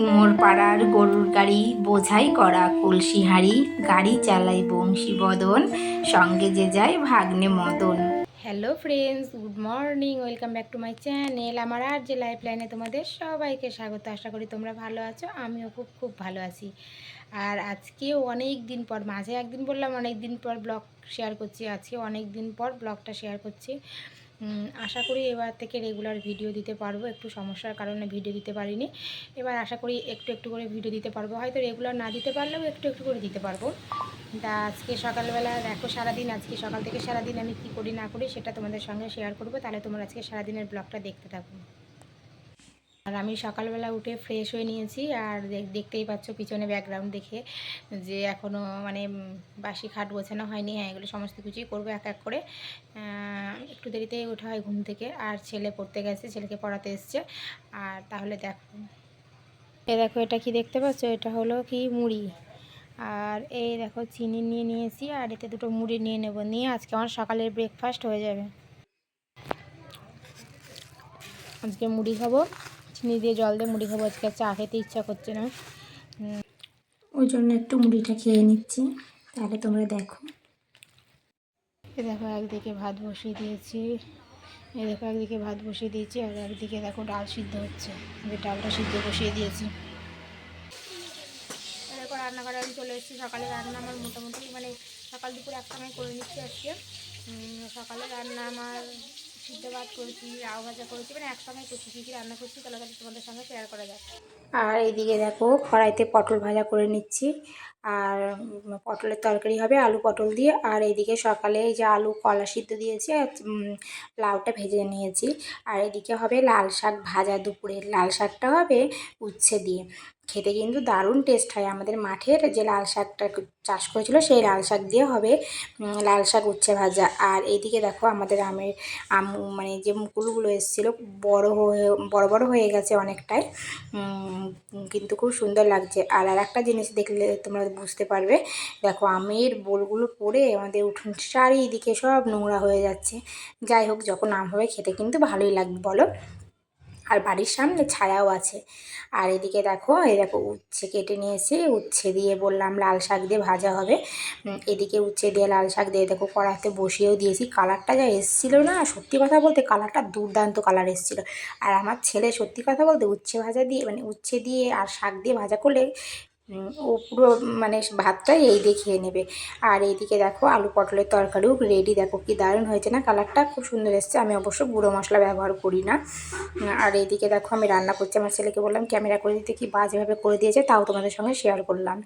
কুমোর পাড়ার গরুর গাড়ি বোঝাই করা কলসি হাঁড়ি গাড়ি চালাই বংশী বদন, সঙ্গে যে যায় ভাগ্নে Madan. Hello friends good morning welcome back to my channel আমার আর যে লাইফ লাইনে তোমাদের সবাইকে স্বাগত, আশা করি তোমরা ভালো আছো, আমিও খুব খুব ভালো আছি। আর আজকে অনেক দিন পর, মাঝে একদিন বললাম অনেক দিন পর ব্লগ শেয়ার করছি, আজকে অনেক দিন পর ব্লগটা শেয়ার করছি। আশা করি এবার থেকে রেগুলার ভিডিও দিতে পারব। একটু সমস্যার কারণে ভিডিও দিতে পারিনি। এবার আশা করি একটু একটু করে ভিডিও দিতে পারব। হয়তো রেগুলার না দিতে পারলেও একটু একটু করে দিতে পারব। তা আজকে সকালবেলা দেখো সারাদিন, আজকে সকাল থেকে সারাদিন আমি কি করি না করি সেটা তোমাদের সঙ্গে শেয়ার করব। তাহলে তোমরা আজকে সারাদিনের ব্লগটা দেখতে থাকো। আর আমি সকালবেলা উঠে ফ্রেশ হয়ে নিয়েছি আর দেখ- দেখতেই পাচ্ছ পিছনে ব্যাকগ্রাউন্ড দেখে যে এখনও মানে বাসি খাট গোছানো হয়নি। হ্যাঁ এগুলো সমস্ত কিছুই করব এক এক করে। একটু দেরিতেই ওঠা হয় ঘুম থেকে। আর ছেলে পড়তে গেছে, ছেলেকে পড়াতে এসছে। আর তাহলে দেখো, এ দেখো এটা কি দেখতে পাচ্ছ? এটা হলো কি মুড়ি। আর এই দেখো চিনি নিয়ে নিয়েছি আর এতে দুটো মুড়ি নিয়ে নেব। নিয়ে আজকে আমার সকালের ব্রেকফাস্ট হয়ে যাবে। আজকে মুড়ি খাব। চিনি দিয়ে জল দিয়ে মুড়ি খাব। আজকে চা খেতে ইচ্ছা করছে না। ওই জন্য একটু মুড়িটা খেয়ে নিচ্ছি। তাহলে তোমরা দেখো। এ দেখো একদিকে ভাত বসিয়ে দিয়েছি। এ দেখো একদিকে ভাত বসিয়ে দিয়েছি আর একদিকে দেখো ডাল সিদ্ধ হচ্ছে। আমি ডালটা সিদ্ধ বসিয়ে দিয়েছি। দেখো রান্নাঘরে আমি চলে এসেছি। সকালে রান্না আমার মোটামুটি মানে সকাল দুপুর এক সময় করে নিচ্ছি আজকে। সকালে রান্না আমার সিদ্ধ ভাত করেছি রাও ভাজা করেছি মানে একসঙ্গে করছি কী কী রান্না করছি তাহলে তোমাদের সঙ্গে শেয়ার করা যায় আর এইদিকে দেখো কড়াইতে পটল ভাজা করে নিচ্ছি। আর পটলের তরকারি হবে আলু পটল দিয়ে। আর এইদিকে সকালে এই যে আলু কলা সিদ্ধ দিয়েছি আর লাউটা ভেজে নিয়েছি। আর এদিকে হবে লাল শাক ভাজা দুপুরে। লাল শাকটা হবে উচ্ছে দিয়ে। খেতে কিন্তু দারুণ টেস্ট হয়। আমাদের মাঠের যে লাল শাকটা চাষ করেছিল, সেই লাল শাক দিয়ে হবে লাল শাক উচ্ছে ভাজা। আর এইদিকে দেখো আমাদের আমের, আম মানে যে মুকুলগুলো এসেছিল, বড় হয়ে, বড় বড় হয়ে গেছে অনেকটাই। কিন্তু খুব সুন্দর লাগছে। আর আর একটা জিনিস দেখলে তোমরা বুঝতে পারবে, দেখো আমের বোলগুলো পড়ে আমাদের উঠোন চারিদিকে সব নোংরা হয়ে যাচ্ছে। যাই হোক, যখন আম হবে খেতে কিন্তু ভালোই লাগবে, বলো? আর বাড়ির সামনে ছায়াও আছে। আর এদিকে দেখো, এই দেখো উচ্ছে কেটে নিয়েছি। উচ্ছে দিয়ে বললাম লাল শাক দিয়ে ভাজা হবে। এদিকে উচ্ছে দিয়ে লাল শাক দিয়ে দেখো কড়াতে বসিয়েও দিয়েছি। কালারটা যা এসেছিল না, সত্যি কথা বলতে কালারটা দুর্দান্ত কালার এসছিল। আর আমার ছেলে সত্যি কথা বলতে উচ্ছে ভাজা দিয়ে মানে উচ্ছে দিয়ে আর শাক দিয়ে ভাজা করলে ও পুরো মানে ভাতটাই এই দিয়ে খেয়ে নেবে। আর এইদিকে দেখো আলু পটলের তরকারিও রেডি দেখো কি দারুণ হয়েছে না? কালারটা খুব সুন্দর এসছে। আমি অবশ্য গুঁড়ো মশলা ব্যবহার করি না। আর এইদিকে দেখো আমি রান্না করছি। আমার ছেলেকে বললাম, ক্যামেরা করে দিতে কি বাজেভাবে করে দিয়েছে? তাও তোমাদের সঙ্গে শেয়ার করলাম।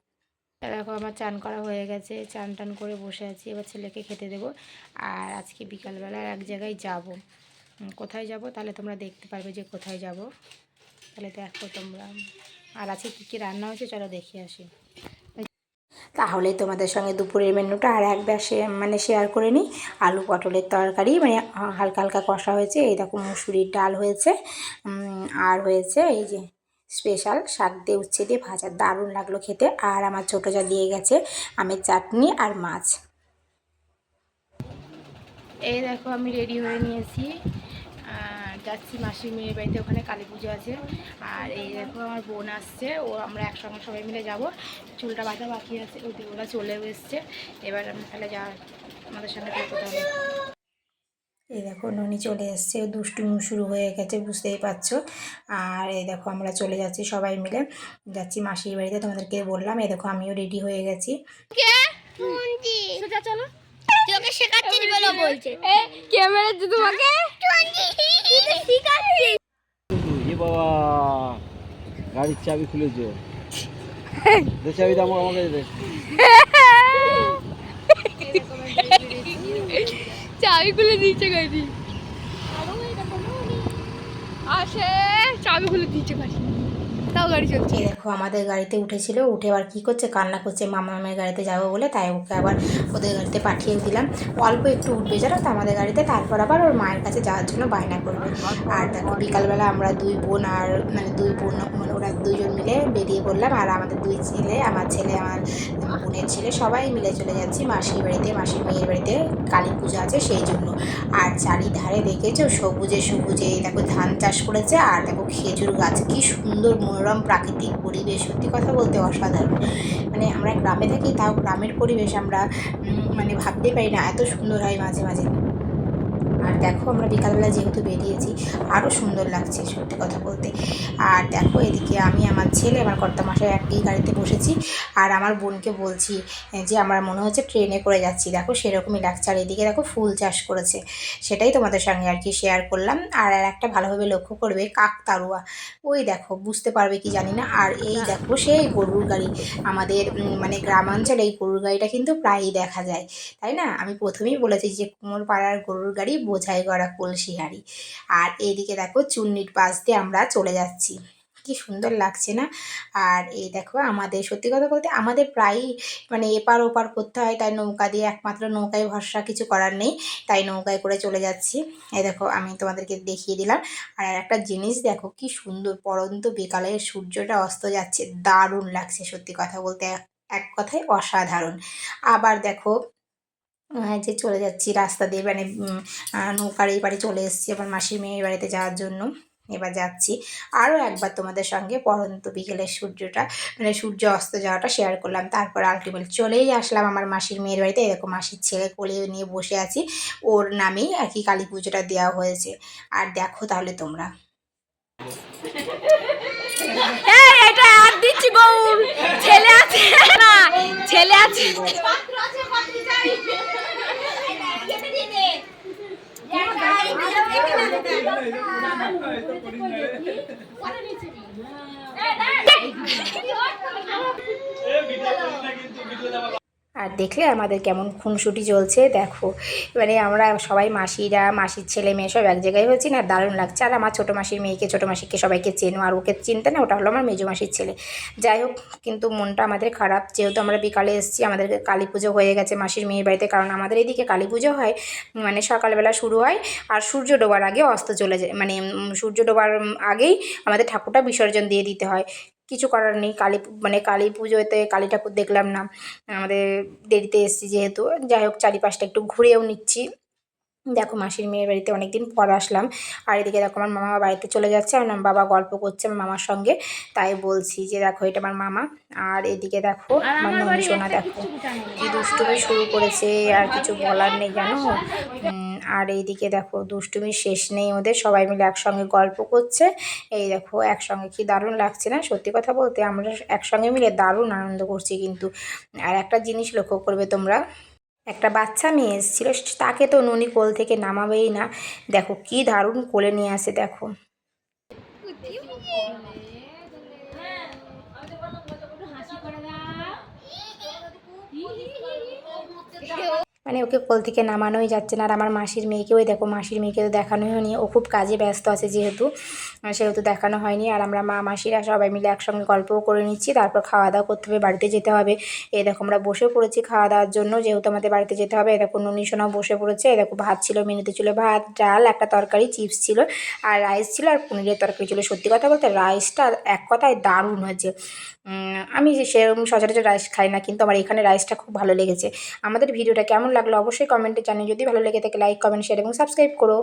দেখো আমার চান করা হয়ে গেছে। চান টান করে বসে আছি। এবার ছেলেকে খেতে দেবো। আর আজকে বিকালবেলা এক জায়গায় যাব। কোথায় যাব? তাহলে তোমরা দেখতে পারবে যে কোথায় যাব। তাহলে দেখো তোমরা। আর আজকে কী কী রান্না হয়েছে চলো দেখে আসি। তাহলে তোমাদের সঙ্গে দুপুরের মেনুটা আর একবার সে মানে শেয়ার করে নিই। আলু পটলের তরকারি মানে হালকা হালকা কষা হয়েছে। এই দেখো মুসুরির ডাল হয়েছে আর হয়েছে এই যে স্পেশাল শাক দিয়ে উচ্ছে দিয়ে ভাজা। দারুণ লাগল খেতে। আর আমার ছোটো যা দিয়ে গেছে আমের চাটনি আর মাছ। এই দেখো আমি রেডি হয়ে নিয়েছি। যাচ্ছি মাসির মেয়ের বাড়িতে ওখানে কালী পুজো আছে। আর এই দেখো আমার বোন আসছে ও আমরা একসঙ্গে সবাই মিলে যাব। চুলটা বাঁধা বাকি আছে ওদিকে ওরা চলেও এসছে। এবার আমি তাহলে যা আমাদের সঙ্গে থাকতে হবে। এই দেখো ননি চলে এসছে দুষ্টুমি শুরু হয়ে গেছে বুঝতেই পারছ। আর এই দেখো আমরা চলে যাচ্ছি সবাই মিলে। যাচ্ছি মাসির বাড়িতে তোমাদেরকে বললাম এই দেখো আমিও রেডি হয়ে গেছি। তোকে শেখাচ্ছি বলে বলছে। কে মেরেছে তোমাকে? শিখাচ্ছি। এ বাবা গাড়ির চাবি খুলেছে। দে চাবি দাম আমাকে দে। চাবি খুলে দিয়েছে গাড়ি। আসে চাবি খুলে দিয়েছে গাড়ি। তাও গাড়ি চলছে দেখো, আমাদের গাড়িতে উঠেছিল, উঠে আবার কী করছে? কান্না করছে, মামা মামের গাড়িতে যাব বলে তাই ওকে আবার ওদের গাড়িতে পাঠিয়ে দিলাম। অল্প একটু উঠবে যেন তো, আমাদের গাড়িতে, তারপর আবার ওর মায়ের কাছে যাওয়ার জন্য বায়না করবে। আর দেখো, বিকালবেলা আমরা দুই বোন আর মানে দুই বোন ওরা দুজন মিলে বেরিয়ে পড়লাম। আর আমাদের দুই ছেলে, আমার ছেলে, আমার বোনের ছেলে, সবাই মিলে চলে যাচ্ছি মাসির বাড়িতে। মাসির মেয়ের বাড়িতে কালী পুজো আছে সেই জন্য। আর চারিধারে দেখেছ সবুজে সবুজে, দেখো ধান চাষ করেছে আর দেখো খেজুর গাছ। কি সুন্দর মনোরম প্রাকৃতিক পরিবেশ। সত্যি কথা বলতে অসাধারণ। মানে আমরা গ্রামে থাকি, তাও গ্রামের পরিবেশ আমরা মানে ভাবতে পারি না। এত সুন্দর হয় মাঝে মাঝে। দেখো আমরা বিকালবেলা যেহেতু বেরিয়েছি আরও সুন্দর লাগছে সত্যি কথা বলতে। আর দেখো এদিকে আমি, আমার ছেলে, আমার কর্তা মাসে একই গাড়িতে বসেছি। আর আমার বোনকে বলছি যে, আমার মনে হচ্ছে ট্রেনে করে যাচ্ছি। দেখো সেরকমই লাগছে। আর এদিকে দেখো ফুল চাষ করেছে। সেটাই তোমাদের সঙ্গে আর কি শেয়ার করলাম। আর আর একটা ভালোভাবে লক্ষ্য করবে কাকতারুয়া ওই দেখো, বুঝতে পারবে কি জানি না। আর এই দেখো সেই গরুর গাড়ি। আমাদের মানে গ্রামাঞ্চলে এই গরুর গাড়িটা কিন্তু প্রায়ই দেখা যায়। তাই না? আমি প্রথমেই বলেছি যে কুমোর পাড়ার গরুর গাড়ি বোঝাই গড়া কলসি হাড়ি আর এইদিকে দেখো চুন্নির পাশ দিয়ে আমরা চলে যাচ্ছি। কি সুন্দর লাগছে না? আর এই দেখো আমাদের, সত্যি কথা বলতে আমাদের প্রায়ই মানে এপার ওপার করতে হয়, তাই নৌকা দিয়ে একমাত্র নৌকায় ভরসা কিছু করার নেই, তাই নৌকায় করে চলে যাচ্ছি। এই দেখো আমি তোমাদেরকে দেখিয়ে দিলাম। আর একটা জিনিস দেখো কি সুন্দর, পরন্ত বিকালে সূর্যটা অস্ত যাচ্ছে, দারুণ লাগছে সত্যি কথা বলতে। এক কথায় অসাধারণ। আবার দেখো আহ, যে চলে যাচ্ছি রাস্তা দিয়ে মানে নৌকার এই বাড়ি চলে এসেছি আমার মাসির মেয়ের বাড়িতে যাওয়ার জন্য। এবার যাচ্ছি। আরও একবার তোমাদের সঙ্গে পরন্ত বিকেলের সূর্যটা মানে সূর্য অস্ত যাওয়াটা শেয়ার করলাম। তারপর আলটিমেট চলেই আসলাম আমার মাসির মেয়ের বাড়িতে। এরকম মাসির ছেলে কোলে নিয়ে বসে আছি। ওর নামেই আর কি কালী পুজোটা দেওয়া হয়েছে। আর দেখো তাহলে তোমরা। এটা আর দিচ্ছি গৌর ছেলে আছে না? ছেলে আছে। Yeah. আর দেখলে আমাদের কেমন খুনসুটি চলছে, দেখো। মানে আমরা সবাই মাসিরা, মাসির ছেলে মেয়ে সব এক জায়গায় হয়েছি না, দারুণ লাগছে। আর আমার ছোটো মাসির মেয়েকে, ছোটো মাসিকে সবাইকে চেনো, আর ওকে চিনতে না, ওটা হলো আমার মেজো মাসির ছেলে। যাই হোক, কিন্তু মনটা আমাদের খারাপ। যেহেতু আমরা বিকালে এসেছি, আমাদের কালী পুজো হয়ে গেছে মাসির মেয়ের বাড়িতে, কারণ আমাদের এদিকে কালী পুজো হয় মানে সকালবেলা শুরু হয়, আর সূর্য ডোবার আগে অস্ত চলে যায় মানে সূর্য ডোবার আগেই আমাদের ঠাকুরটা বিসর্জন দিয়ে দিতে হয়। কিছু করার নেই। কালী মানে কালী পুজোতে কালী ঠাকুর দেখলাম না। আমাদের দেরিতে এসেছি যেহেতু। যাই হোক, চারিপাশটা একটু ঘুরেও নিচ্ছি। দেখো মাসির মেয়ের বাড়িতে অনেকদিন পর আসলাম। আর এদিকে দেখো আমার মামা বাড়িতে চলে যাচ্ছে আর আমার বাবা গল্প করছে আমার মামার সঙ্গে। তাই বলছি যে দেখো এটা আমার মামা। আর এদিকে দেখো আমার ননী সোনা দেখো কি দুষ্টুমি শুরু করেছে আর কিছু বলার নেই জানো? আর এইদিকে দেখো দুষ্টুমির শেষ নেই ওদের সবাই মিলে একসঙ্গে গল্প করছে। এই দেখো একসঙ্গে কি দারুণ লাগছে না? সত্যি কথা বলতে আমরা একসঙ্গে মিলে দারুণ আনন্দ করছি কিন্তু। আর একটা জিনিস লক্ষ্য করবে তোমরা একটা বাচ্চা মেয়ে এসেছিল তাকে তো ননি কোল থেকে নামাবেই না। দেখো কি দারুণ কোলে নিয়ে আসে, দেখো। মানে ওকে কোল থেকে নামানোই যাচ্ছে না। আর আমার মাসির মেয়েকে ওই দেখো মাসির মেয়েকে তো দেখানোই হয়নি। ও খুব কাজে ব্যস্ত আছে যেহেতু সেহেতু দেখানো হয়নি। আর আমরা মা মাসিরা সবাই মিলে একসঙ্গে গল্পও করে নিচ্ছি। তারপর খাওয়া দাওয়া করতে হবে, বাড়িতে যেতে হবে। এই দেখো আমরা বসে পড়েছি খাওয়া দাওয়ার জন্য, যেহেতু আমাদের বাড়িতে যেতে হবে। এই দেখো নুনি সোনাও বসে পড়েছে। এই দেখো ভাত ছিল, মেনুতে ছিল ভাত, ডাল, একটা তরকারি, চিপস ছিল, আর রাইস ছিল, আর পনিরের তরকারি ছিল। সত্যি কথা বলতে রাইসটা এক কথায় দারুণ হয়েছে। আমি সেরকম সচরাচর রাইস খাই না, কিন্তু আমার এখানে রাইসটা খুব ভালো লেগেছে। আমাদের ভিডিওটা কেমন লাগল অবশ্যই কমেন্টে জানিয়ে যদি ভালো লেগে থাকে লাইক কমেন্ট শেয়ার এবং সাবস্ক্রাইব করো।